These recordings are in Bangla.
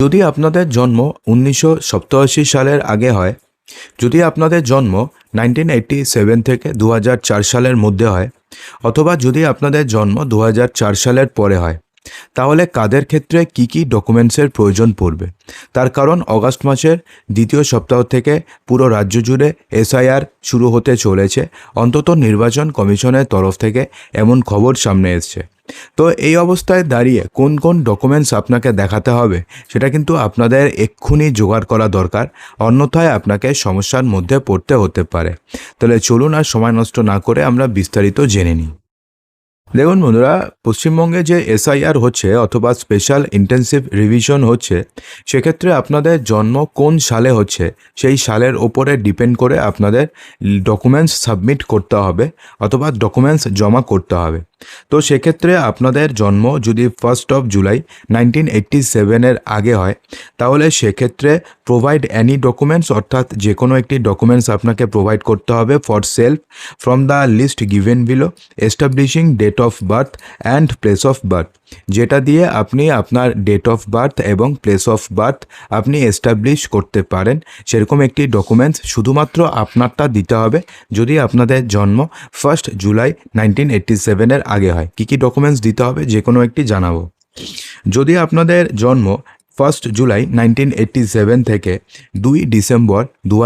যদি আপনাদের জন্ম উনিশশো সালের আগে হয়, যদি আপনাদের জন্ম নাইনটিন সেভেন থেকে দু সালের মধ্যে হয়, অথবা যদি আপনাদের জন্ম দু সালের পরে হয়, তাহলে কাদের ক্ষেত্রে কি কি ডকুমেন্টসের প্রয়োজন পড়বে? তার কারণ অগাস্ট মাসের দ্বিতীয় সপ্তাহ থেকে পুরো রাজ্য জুড়ে এসআইআর শুরু হতে চলেছে। অন্তত নির্বাচন কমিশনের তরফ থেকে এমন খবর সামনে এসছে। তো এই অবস্থায় দাঁড়িয়ে কোন কোন ডকুমেন্টস আপনাকে দেখাতে হবে, সেটা কিন্তু আপনাদের এক্ষুনি জোগাড় করা দরকার, অন্যথায় আপনাকে সমস্যার মধ্যে পড়তে হতে পারে। তাহলে চলুন আর সময় নষ্ট না করে আমরা বিস্তারিত জেনে নিই। দেখুন বন্ধুরা, পশ্চিমবঙ্গে যে এসআইআর হচ্ছে অথবা স্পেশাল ইন্টেন্সিভ রিভিশন হচ্ছে, সেক্ষেত্রে আপনাদের জন্ম কোন সালে হচ্ছে, সেই সালের ওপরে ডিপেন্ড করে আপনাদের ডকুমেন্টস সাবমিট করতে হবে, অথবা ডকুমেন্টস জমা করতে হবে। তো সেক্ষেত্রে আপনাদের জন্ম যদি first of July nineteen eighty সেভেনের আগে হয়, তাহলে সেক্ষেত্রে প্রোভাইড অ্যানি ডকুমেন্টস অর্থাৎ যে কোনো একটি ডকুমেন্টস আপনাকে প্রোভাইড করতে হবে for self from the list given below establishing date of birth and place of birth যেটা দিয়ে আপনি আপনার ডেট অফ বার্থ এবং প্লেস অফ বার্থ আপনি এস্টাবলিশ করতে পারেন। সেরকম একটি ডকুমেন্টস শুধুমাত্র আপনারটা দিতে হবে। যদি আপনাদের জন্ম ফার্স্ট জুলাই নাইনটিন এইট্টি সেভেনের আগে হয়, কী কী ডকুমেন্টস দিতে হবে যে কোনো একটি জানাব। যদি আপনাদের জন্ম first July nineteen eighty seven থেকে দুই ডিসেম্বর দু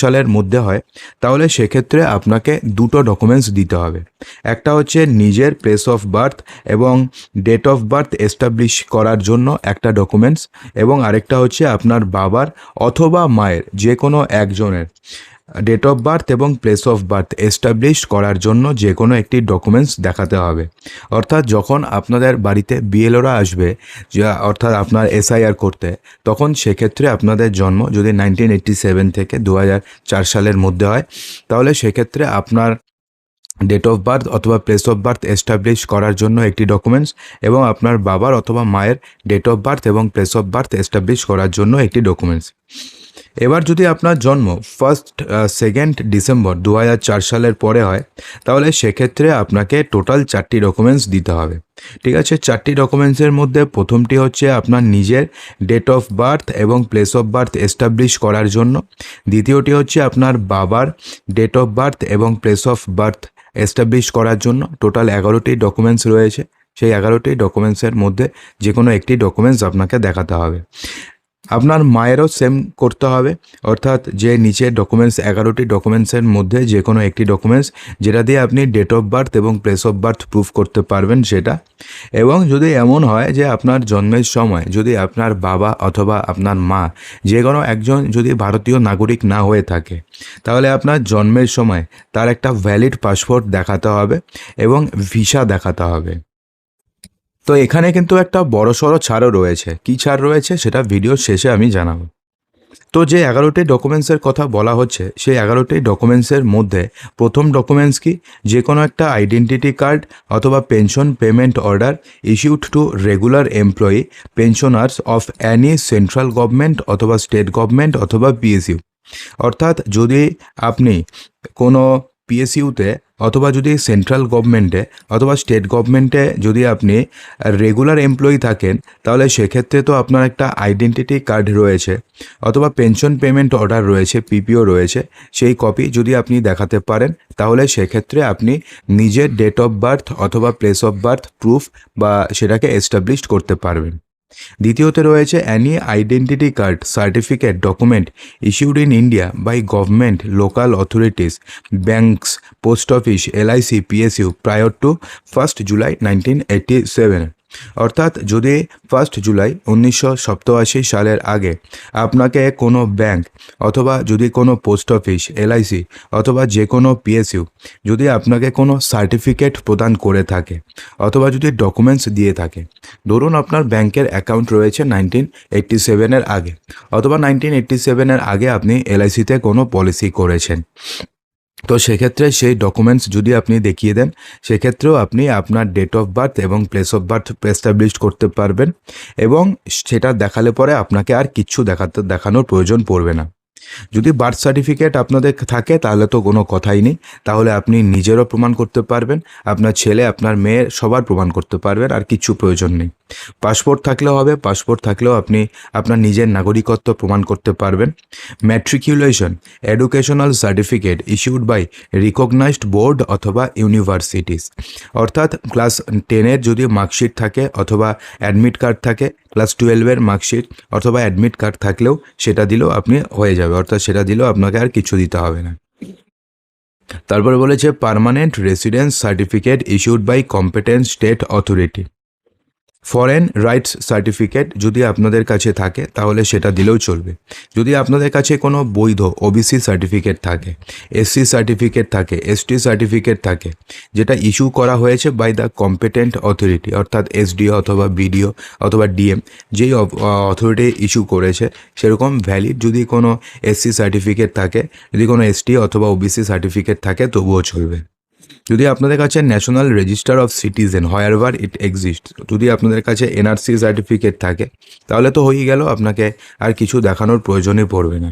সালের মধ্যে হয়, তাহলে সেক্ষেত্রে আপনাকে দুটো ডকুমেন্টস দিতে হবে। একটা হচ্ছে নিজের প্লেস অফ বার্থ এবং ডেট অফ বার্থ এস্টাবলিশ করার জন্য একটা ডকুমেন্টস এবং আরেকটা হচ্ছে আপনার বাবার অথবা মায়ের যে কোনো একজনের। ডেট অফ বার্থ এবং প্লেস অফ বার্থ এস্টাবলিশ করার জন্য যে কোনো একটি ডকুমেন্টস দেখাতে হবে। অর্থাৎ যখন আপনাদের বাড়িতে বিএলওরা আসবে, যা অর্থাৎ আপনার এসআইআর করতে, তখন সেক্ষেত্রে আপনাদের জন্ম যদি নাইনটিন এইট্টি সেভেন থেকে দু সালের মধ্যে হয়, তাহলে সেক্ষেত্রে আপনার ডেট অফ বার্থ অথবা প্লেস অফ বার্থ এস্টাবলিশ করার জন্য একটি ডকুমেন্টস এবং আপনার বাবার অথবা মায়ের ডেট অফ বার্থ এবং প্লেস অফ বার্থ এস্টাবলিশ করার জন্য একটি ডকুমেন্টস এবার যদি আপনার জন্ম ফার্স্ট সেকেন্ড ডিসেম্বর দু সালের পরে হয়, তাহলে সেক্ষেত্রে আপনাকে টোটাল চারটি ডকুমেন্টস দিতে হবে। ঠিক আছে? চারটি ডকুমেন্টসের মধ্যে প্রথমটি হচ্ছে আপনার নিজের ডেট অফ বার্থ এবং প্লেস অফ বার্থ এস্টাবলিশ করার জন্য। দ্বিতীয়টি হচ্ছে আপনার বাবার ডেট অফ বার্থ এবং প্লেস অফ বার্থ এস্টাবলিশ করার জন্য। টোটাল এগারোটি ডকুমেন্টস রয়েছে। সেই এগারোটি ডকুমেন্টসের মধ্যে যে কোনো একটি ডকুমেন্টস আপনাকে দেখাতে হবে। আপনার মায়েরও সেম করতে হবে। অর্থাৎ যে নিচে ডকুমেন্টস এগারোটি ডকুমেন্টসের মধ্যে যে কোনো একটি ডকুমেন্টস যেটা দিয়ে আপনি ডেট অফ বার্থ এবং প্লেস অফ বার্থ প্রুফ করতে পারবেন সেটা। এবং যদি এমন হয় যে আপনার জন্মের সময় যদি আপনার বাবা অথবা আপনার মা যে কোনো একজন যদি ভারতীয় নাগরিক না হয়ে থাকে, তাহলে আপনার জন্মের সময় তার একটা ভ্যালিড পাসপোর্ট দেখাতে হবে এবং ভিসা দেখাতে হবে। তো এখানে কিন্তু একটা বড় সড়ো ছাড়ও রয়েছে। কী ছাড় রয়েছে সেটা ভিডিও শেষে আমি জানাব। তো যে এগারোটি ডকুমেন্টসের কথা বলা হচ্ছে, সেই এগারোটি ডকুমেন্টসের মধ্যে প্রথম ডকুমেন্টস কি? যে কোনো একটা আইডেন্টিটি কার্ড অথবা pension payment order issued to regular employee, pensioners of any central government অথবা স্টেট গভর্নমেন্ট অথবা পিএসইউ অর্থাৎ যদি আপনি কোনো পিএসইউতে অথবা যদি সেন্ট্রাল গভর্নমেন্টে অথবা স্টেট গভর্নমেন্টে যদি আপনি রেগুলার এমপ্লয়ি থাকেন, তাহলে সেক্ষেত্রে তো আপনার একটা আইডেন্টিটি কার্ড রয়েছে অথবা পেনশন পেমেন্ট অর্ডার রয়েছে পিপিও রয়েছে, সেই কপি যদি আপনি দেখাতে পারেন, তাহলে সেক্ষেত্রে আপনি নিজের ডেট অফ বার্থ অথবা প্লেস অফ বার্থ প্রুফ বা সেটাকে এস্টাবলিশ করতে পারবেন। দ্বিতীয়তে রয়েছে any identity card certificate document issued in India by government local authorities banks post office LIC PSU prior to first July nineteen eighty seven অর্থাৎ যদি ফার্স্ট জুলাই উনিশশো সালের আগে আপনাকে কোনো ব্যাংক অথবা যদি কোনো পোস্ট অফিস এলআইসি অথবা যে কোনো পিএসইউ যদি আপনাকে কোনো সার্টিফিকেট প্রদান করে থাকে অথবা যদি ডকুমেন্টস দিয়ে থাকে, ধরুন আপনার ব্যাংকের অ্যাকাউন্ট রয়েছে নাইনটিন এইট্টি সেভেনের আগে অথবা নাইনটিন এইট্টি সেভেনের আগে আপনি এলআইসিতে কোনো পলিসি করেছেন। তো সেক্ষেত্রে সেই ডকুমেন্টস যদি আপনি দেখিয়ে দেন, সেক্ষেত্রেও আপনি আপনার ডেট অফ বার্থ এবং প্লেস অফ বার্থ এস্টাবলিশ করতে পারবেন এবং সেটা দেখালে পরে আপনাকে আর কিচ্ছু দেখাতে, দেখানোর প্রয়োজন পড়বে না। যদি বার্থ সার্টিফিকেট আপনাদের থাকে, তাহলে তো কোনো কথাই নেই। তাহলে আপনি নিজেরও প্রমাণ করতে পারবেন, আপনার ছেলে, আপনার মেয়ের সবার প্রমাণ করতে পারবেন, আর কিচ্ছু প্রয়োজন নেই। পাসপোর্ট থাকলেও হবে পাসপোর্ট থাকলেও আপনি আপনার নিজের নাগরিকত্ব প্রমাণ করতে পারবেন। Matriculation educational certificate issued by recognised board অথবা ইউনিভার্সিটিস অর্থাৎ ক্লাস টেনের যদি মার্কশিট থাকে অথবা অ্যাডমিট কার্ড থাকে ক্লাস টুয়েলভের মার্কশিট অথবা অ্যাডমিট কার্ড থাকলেও সেটা দিলেও আপনি হয়ে যাবে, অর্থাৎ সেটা দিলেও আপনাকে আর কিছু দিতে হবে না। তারপরে বলেছে permanent residence certificate issued by competent state authority foreign rights certificate যদি আপনাদের কাছে থাকে, তাহলে সেটা দিলেও চলবে। যদি আপনাদের কাছে কোনো বৈধ ওবিসি সার্টিফিকেট থাকে এসসি সার্টিফিকেট থাকে এসটি সার্টিফিকেট থাকে, যেটা ইস্যু করা হয়েছে বাই দ্য কম্পিটেন্ট অথরিটি অর্থাৎ এসডিও অথবা বিডিও অথবা ডিএম যেই অথরিটি ইস্যু করেছে, সেরকম ভ্যালিড যদি কোনো এসসি সার্টিফিকেট থাকে, যদি কোনো এসটি অথবা ওবিসি সার্টিফিকেট থাকে, তবুও চলবে। যদি আপনাদের কাছে national register of citizen wherever it exist যদি আপনাদের কাছে এনআরসি সার্টিফিকেট থাকে, তাহলে তো হয়েই গেল, আপনাকে আর কিছু দেখানোর প্রয়োজনই পড়বে না।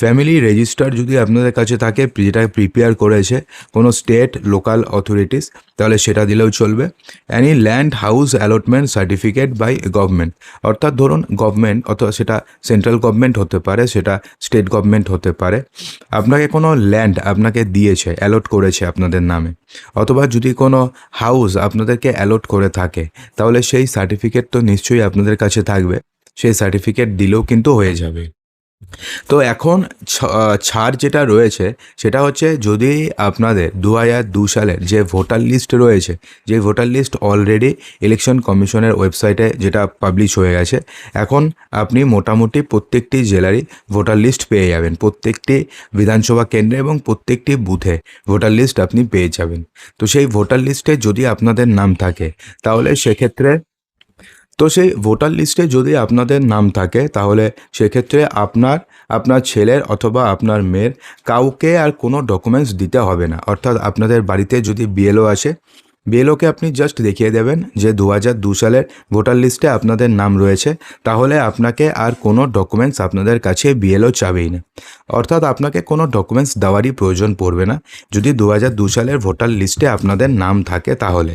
ফ্যামিলি রেজিস্টার যদি আপনাদের কাছে থাকে, যেটা প্রিপেয়ার করেছে কোনো স্টেট লোকাল অথরিটিস তাহলে সেটা দিলেও চলবে। Any land house allotment certificate by government অর্থাৎ ধরুন গভর্নমেন্ট অথবা সেটা সেন্ট্রাল গভর্নমেন্ট হতে পারে, সেটা স্টেট গভর্নমেন্ট হতে পারে। আপনাকে কোনো ল্যান্ড আপনাকে দিয়েছে অ্যালট করেছে আপনাদের নামে। অথবা যদি কোনো হাউস আপনাদেরকে অ্যালট করে থাকে, তাহলে সেই সার্টিফিকেট তো নিশ্চয়ই আপনাদের কাছে থাকবে। সেই সার্টিফিকেট দিলেও কিন্তু হয়ে যাবে। তো এখন ছাড় যেটা রয়েছে, সেটা হচ্ছে যদি আপনাদের দু হাজার দু সালের যে ভোটার লিস্ট রয়েছে, যে ভোটার লিস্ট অলরেডি ইলেকশন কমিশনের ওয়েবসাইটে যেটা পাবলিশ হয়ে গেছে, এখন আপনি মোটামুটি প্রত্যেকটি জেলারই ভোটার লিস্ট পেয়ে যাবেন। প্রত্যেকটি বিধানসভা কেন্দ্রে এবং প্রত্যেকটি বুথে ভোটার লিস্ট আপনি পেয়ে যাবেন। তো সেই ভোটার লিস্টে যদি আপনাদের নাম থাকে, তাহলে সেক্ষেত্রে তো সেই ভোটার লিস্টে যদি আপনাদের নাম থাকে, তাহলে সেক্ষেত্রে আপনার আপনার ছেলের অথবা আপনার মেয়ের কাউকে আর কোনো ডকুমেন্টস দিতে হবে না। অর্থাৎ আপনাদের বাড়িতে যদি বিএলও আসে বিএলওকে আপনি জাস্ট দেখিয়ে দেবেন যে দু হাজার দু সালের ভোটার লিস্টে আপনাদের নাম রয়েছে, তাহলে আপনাকে আর কোনো ডকুমেন্টস আপনাদের কাছে বিএলও চাবেই না। অর্থাৎ আপনাকে কোনো ডকুমেন্টস দেওয়ারই প্রয়োজন পড়বে না। যদি দু হাজার দু সালের ভোটার লিস্টে আপনাদের নাম থাকে তাহলে।